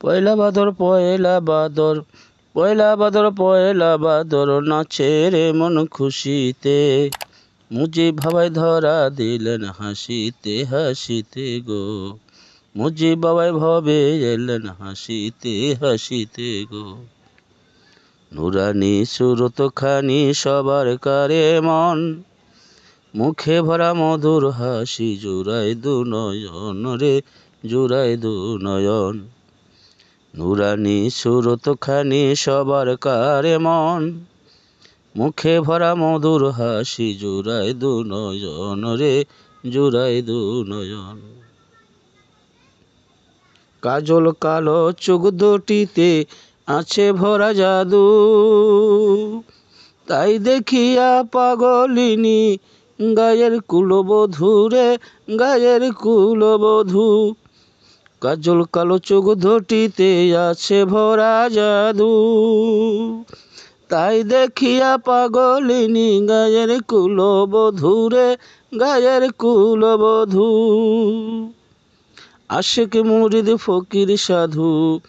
পয়লা বাদর পয়লা বাদর পয়লা বাদর পয়লা বাদর নাচে রে মন খুশিতে। মুজি ভাবাই ধরা দিলেন হাসিতে হাসিতে গো। মুজি বাবাই ভবে এলেন হাসিতে হাসিতে গো। নুরানি সুরত খানি সবার কারে মন, মুখে ভরা মধুর হাসি জুড়াই দু নয়ন রে জুড়াই দু নয়ন। নুরানি সুরত খানি সবার কারে মন। মুখে ভরা মধুর হাসি, জুড়াই দু নয়ন রে, জুড়াই দু নয়ন। কাজল কালো চোখ দুটিতে আছে ভরা জাদু। তাই দেখিয়া পাগলিনী, গায়ের কুলবধূ রে, গায়ের কুলবধূ। কাজল কালো চোখ ধটিতে আছে ভরা জাদু। তাই দেখিয়া পাগলিনী গায়ের কুলবধূ রে গায়ের কুলবধূ। আশেক মুরিদ ফকির সাধু,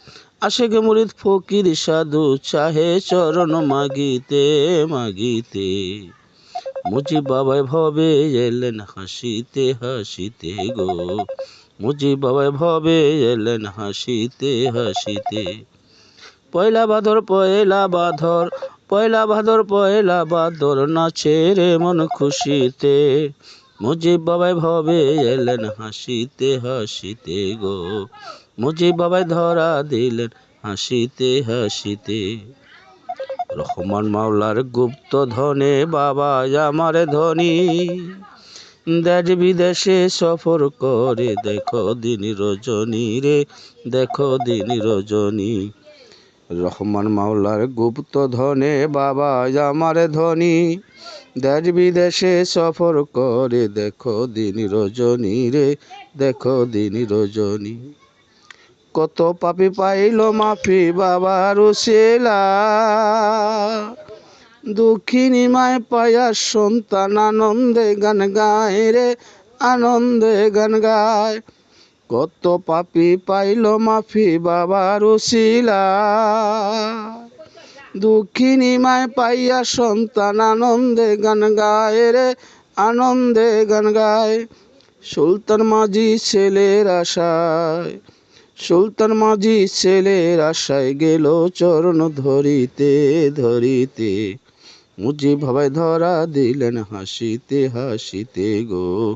আশেক মুরিদ ফকির সাধু, চাহে চরণ মাগিতে মাগিতে। মুজি বাবাই ভবে এলেন হাসিতে হাসিতে গো। মুজি বাবাই ভবে এলেন হাসিতে হাসিতে। পয়লা বাদর পয়লা বাদর পয়লা বাদর পয়লা বাদর নাচে রে মন খুশিতে। মুজিব বাবাই ভবে এলেন হাসিতে হাসিতে গো। মুজিব বাবাই ধরা দিলেন হাসিতে হাসিতে। রহমান মাওলার গুপ্ত ধনে বাবা আমার ধনী। দেশ বিদেশে সফর করে, দেখো দিন রজনী রে, দেখো দিন রজনী। রহমান মাওলার গুপ্ত ধনে, বাবা আমার ধনী। দেশ বিদেশে সফর করে, দেখো দিন রজনী রে, দেখো দিন রজনী। কত পাপি পাইল মাফি বাবা রুশেলা দুঃখিনী মায় পায়ার সন্তান আনন্দে গান গায় রে, আনন্দে গান গায়। কত পাপি পাইল মাফি বাবা রুশিলা দুঃখিনী মায় পাইয়া সন্তান আনন্দে গান গায় রে, আনন্দে গান গায়। সুলতান মাঝি ছেলের আশায়, সুলতান মাঝি ছেলের আশায় গেল চরণ ধরিতে ধরিতে। মুজি ভাবাই ধরা দিলেন হাসিতে হাসিতে গো।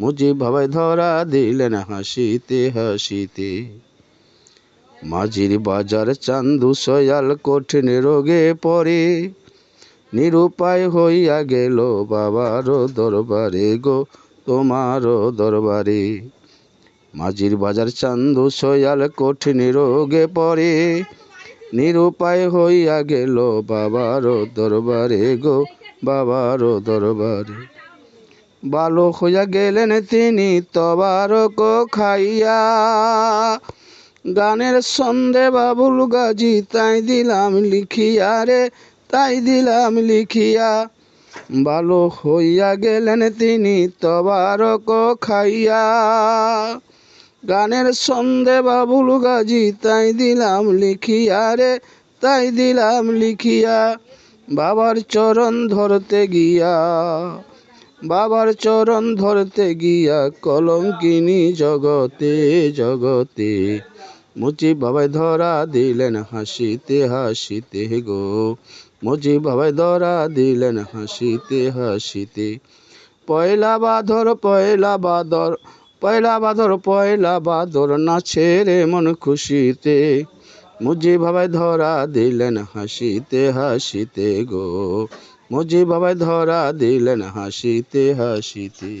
মুজি ভাবাই ধরা দিলেন হাসিতে হাসিতে। মাঝির বাজার চান্দু সয়াল কঠিন রোগে পড়ে। নিরুপায় হইয়া গেল বাবার দরবারে গো, তোমার দরবারে। মাঝির বাজার চান্দু সয়াল কঠিন রোগে পড়ে। নিরুপায় হইয়া গেল বাবার দরবারে গো বাবার দরবারে। বালো হইয়া গেলেন তিনি, তবারক খাইয়া। গানের সন্ধে বাবুল গাজী, তাই দিলাম লিখিয়া রে, তাই দিলাম লিখিয়া। ভালো হইয়া গেলেন তিনি, তবারক খাইয়া। গানের সন্ধে বাবুল গাজী, তাই দিলাম লিখিয়া রে, তাই দিলাম লিখিয়া। বাবার চরণ ধরতে গিয়া, বাবার চরণ ধরতে গিয়া, কলঙ্কিনী জগতে জগতে। মুচি বাবাই ধরা দিলেন হাসিতে হাসিতে গো। মুচি বাবাই ধরা দিলেন হাসিতে হাসিতে। পয়লা বাদর পয়লা বাদর পয়লা বাদর পয়লা বাদর নাচে রে মন খুশিতে। মুজি বাবাই ধরা দিলেন হাসিতে হাসিতে গো। মুজি বাবাই ধরা দিলেন হাসিতে হাসিতে।